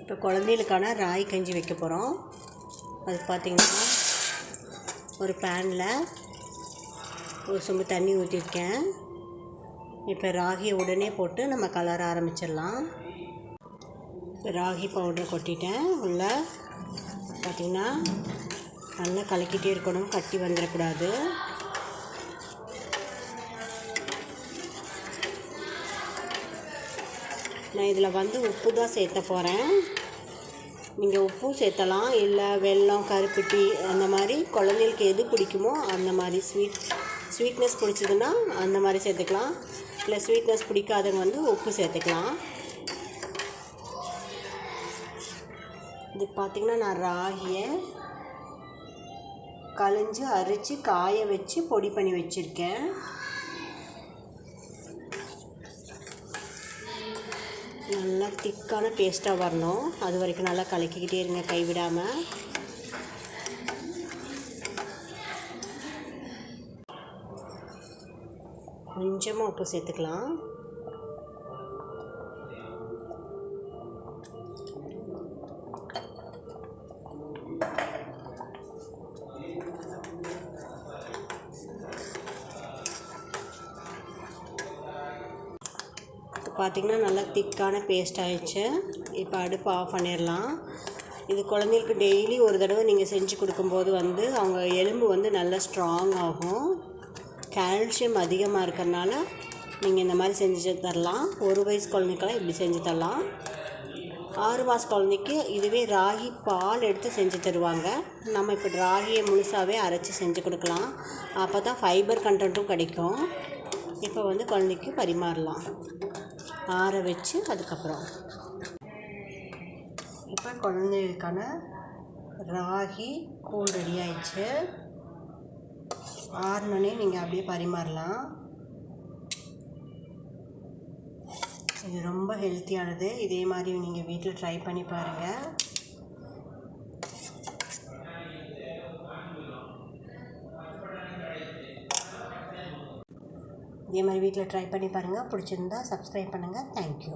இப்போ குழந்தைகளுக்கான ராகி கஞ்சி வைக்க போகிறோம். அது பார்த்திங்கன்னா ஒரு பேனில் ஒரு சொம்பு தண்ணி ஊற்றிருக்கேன். இப்போ ராகியை உடனே போட்டு நம்ம கலர ஆரம்பிச்சிடலாம். ராகி பவுடர் கொட்டிட்டேன். உள்ள பார்த்திங்கன்னா நல்லா கலக்கிட்டே இருக்கணும். கட்டி வந்துடக்கூடாது. நான் இதில் வந்து உப்பு தான் சேர்த்த போகிறேன். நீங்கள் உப்பும் சேர்த்தலாம். இல்லை வெல்லம் கருப்பட்டி அந்த மாதிரி குழந்தைகளுக்கு எது பிடிக்குமோ அந்த மாதிரி ஸ்வீட் ஸ்வீட்னஸ் பிடிச்சதுன்னா அந்த மாதிரி சேர்த்துக்கலாம். இல்லை ஸ்வீட்னஸ் பிடிக்காதவங்க வந்து உப்பு சேர்த்துக்கலாம். இது பார்த்திங்கன்னா நான் ராகியை கழிஞ்சு அரித்து காய வச்சு பொடி பண்ணி வச்சுருக்கேன். நல்லா திக்கான பேஸ்ட்டாக வரணும். அது வரைக்கும் நல்லா கலக்கிக்கிட்டே இருங்க கைவிடாமல் கொஞ்சமாக உப்பு சேர்த்துக்கலாம். பார்த்திங்கன்னா நல்லா திக்கான பேஸ்ட் ஆயிடுச்சு. இப்போ அடுப்பு ஆஃப் பண்ணிடலாம். இது குழந்தைகளுக்கு டெய்லி ஒரு தடவை நீங்கள் செஞ்சு கொடுக்கும்போது வந்து அவங்க எலும்பு வந்து நல்லா ஸ்ட்ராங் ஆகும். கால்சியம் அதிகமாக இருக்கிறனால நீங்கள் இந்த மாதிரி செஞ்சு தரலாம். ஒரு வயசு குழந்தைக்கெல்லாம் இப்படி செஞ்சு தரலாம். ஆறு மாத குழந்தைக்கு இதுவே ராகி பால் எடுத்து செஞ்சு தருவாங்க. நம்ம இப்போ ராகியை முழுசாகவே அரைச்சி செஞ்சு கொடுக்கலாம். அப்போ தான் ஃபைபர் கண்டென்ட்டும் கிடைக்கும். இப்போ வந்து குழந்தைக்கு பரிமாறலாம். ஆற வச்சு அதுக்கப்புறம். இப்போ குழந்தைகளுக்கான ராகி கூழ் ரெடி ஆயிடுச்சு. ஆறுனோடனே நீங்கள் அப்படியே பரிமாறலாம். இது ரொம்ப ஹெல்த்தியானது இதே மாதிரி நீங்கள் வீட்டில் ட்ரை பண்ணி பாருங்கள் இதே மாதிரி வீட்டில் ட்ரை பண்ணி பாருங்கள் பிடிச்சிருந்தா சப்ஸ்கிரைப் பண்ணுங்கள் தேங்க்யூ